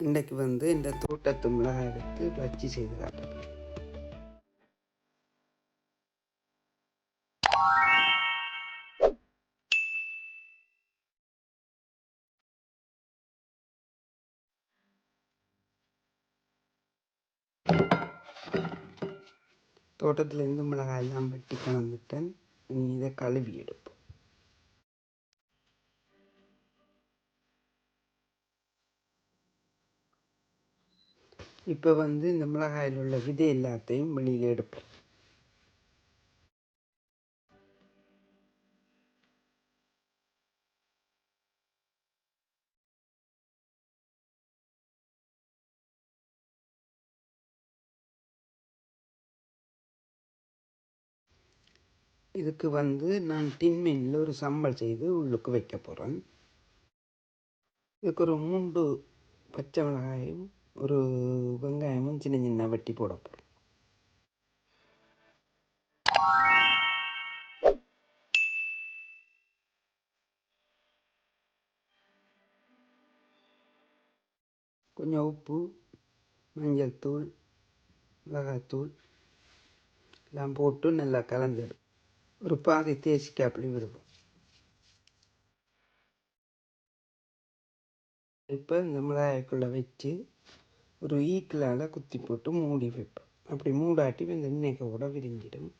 இன்றைக்கு வந்து இந்த தோட்டத்து மிளகாய் எடுத்து பஜ்ஜி செய்து காட்டுறேன் தோட்டத்துலேருந்து மிளகாய் எல்லாம் வெட்டி கலந்துட்டேன் இனி இதை கழுவி எடுப்போம். இப்போ வந்து இந்த மிளகாயில் உள்ள விதை எல்லாத்தையும் வெளியில் எடுப்போம். இதுக்கு வந்து நான் டின்மீனில் ஒரு சம்பல் செய்து உள்ளுக்கு வைக்க போகிறேன் இதுக்கு ஒரு மூன்று பச்சை மிளகாயும் ஒரு வெங்காயமும் சின்ன சின்ன வெட்டி போட போகிறோம் கொஞ்சம் உப்பு மஞ்சள் தூள் மிளகாத்தூள் எல்லாம் போட்டு நல்லா கலந்துடும் ஒரு பாதி தேசிக்காப்புளி விடுவோம் இப்போ இந்த மிளகாய்க்குள்ளே வச்சு ஒரு ஈக்கிளால் குத்தி போட்டு மூடி வைப்போம் அப்படி மூடாட்டி இந்த எண்ணெய்க்கு கூட விரிஞ்சிடும்.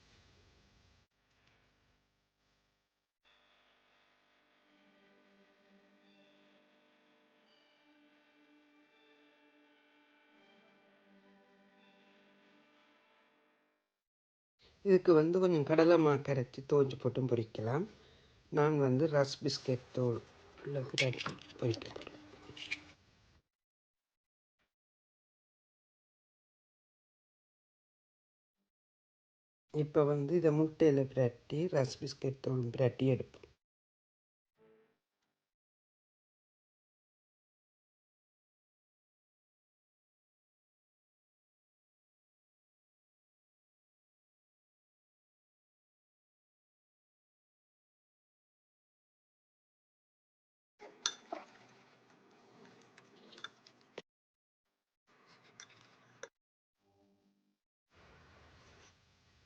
இதுக்கு வந்து கொஞ்சம் கடலை மா கரைச்சி தோஞ்சு போட்டும் பொரிக்கலாம் நான் வந்து ரஸ் பிஸ்கெட் தோல் பொரிக்க போகிறேன் இப்போ வந்து இதை முட்டையில் பிரட்டி ரஸ் பிஸ்கெட் தூள் பிரட்டி எடுப்போம்.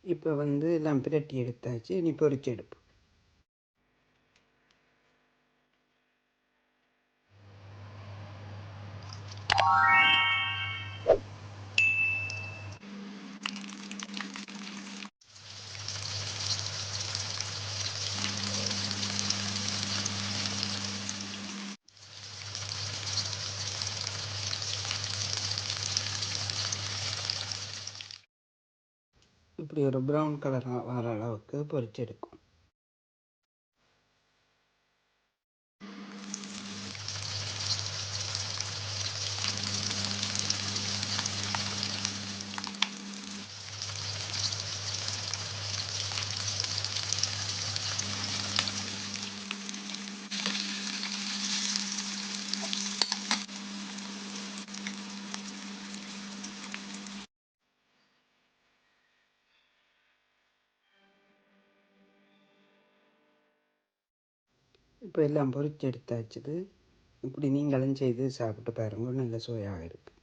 இப்போ வந்து எல்லாம் பிரட்டி எடுத்தாச்சு இனி பொரிச்சு எடுப்போம். இப்படி ஒரு ப்ரௌன் கலர் வர அளவுக்கு பொரித்து எடுக்கும். இப்போ எல்லாம் பொரிச்சு எடுத்தாச்சுது. இப்படி நீங்களும் செய்து சாப்பிட்டு பாருங்க நல்ல சுவையாக இருக்குது